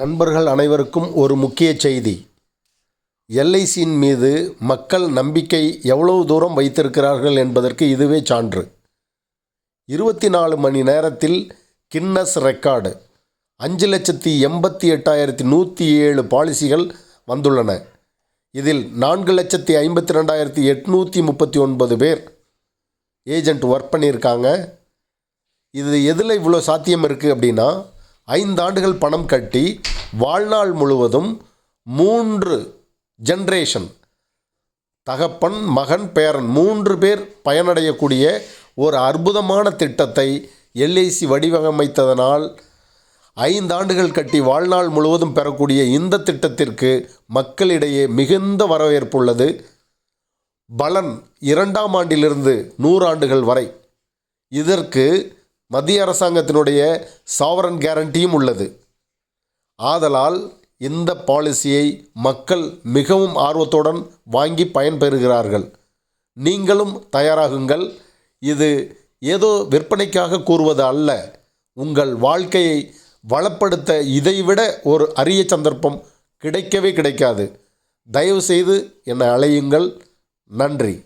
நண்பர்கள் அனைவருக்கும் ஒரு முக்கிய செய்தி. எல்ஐசியின் மீது மக்கள் நம்பிக்கை எவ்வளவு தூரம் வைத்திருக்கிறார்கள் என்பதற்கு இதுவே சான்று. இருபத்தி நாலு மணி நேரத்தில் கின்னஸ் ரெக்கார்டு. அஞ்சு லட்சத்தி எண்பத்தி எட்டாயிரத்தி நூற்றி ஏழு பாலிசிகள் வந்துள்ளன. இதில் நான்கு லட்சத்தி ஐம்பத்தி ரெண்டாயிரத்தி எட்நூற்றி முப்பத்தி ஒன்பது பேர் ஏஜென்ட் ஒர்க் பண்ணியிருக்காங்க. இது எதில் இவ்வளோ சாத்தியம் இருக்குது அப்படின்னா ஐந்து ஆண்டுகள் பணம் கட்டி வாழ்நாள் முழுவதும் மூன்று ஜென்ரேஷன் தகப்பன் மகன் பேரன் மூன்று பேர் பயனடையக்கூடிய ஒரு அற்புதமான திட்டத்தை எல்ஐசி வடிவமைத்ததனால் ஐந்து ஆண்டுகள் கட்டி வாழ்நாள் முழுவதும் பெறக்கூடிய இந்த திட்டத்திற்கு மக்களிடையே மிகுந்த வரவேற்பு உள்ளது. பலன் இரண்டாம் ஆண்டிலிருந்து நூறாண்டுகள் வரை. இதற்கு மத்திய அரசாங்கத்தினுடைய சாவரன் கேரண்டியும் உள்ளது. ஆதலால் இந்த பாலிசியை மக்கள் மிகவும் ஆர்வத்துடன் வாங்கி பயன்பெறுகிறார்கள். நீங்களும் தயாராகுங்கள். இது ஏதோ விற்பனைக்காக கூறுவது அல்ல. உங்கள் வாழ்க்கையை வளப்படுத்த இதைவிட ஒரு அரிய சந்தர்ப்பம் கிடைக்கவே கிடைக்காது. தயவுசெய்து என்னை அழையுங்கள் நன்றி.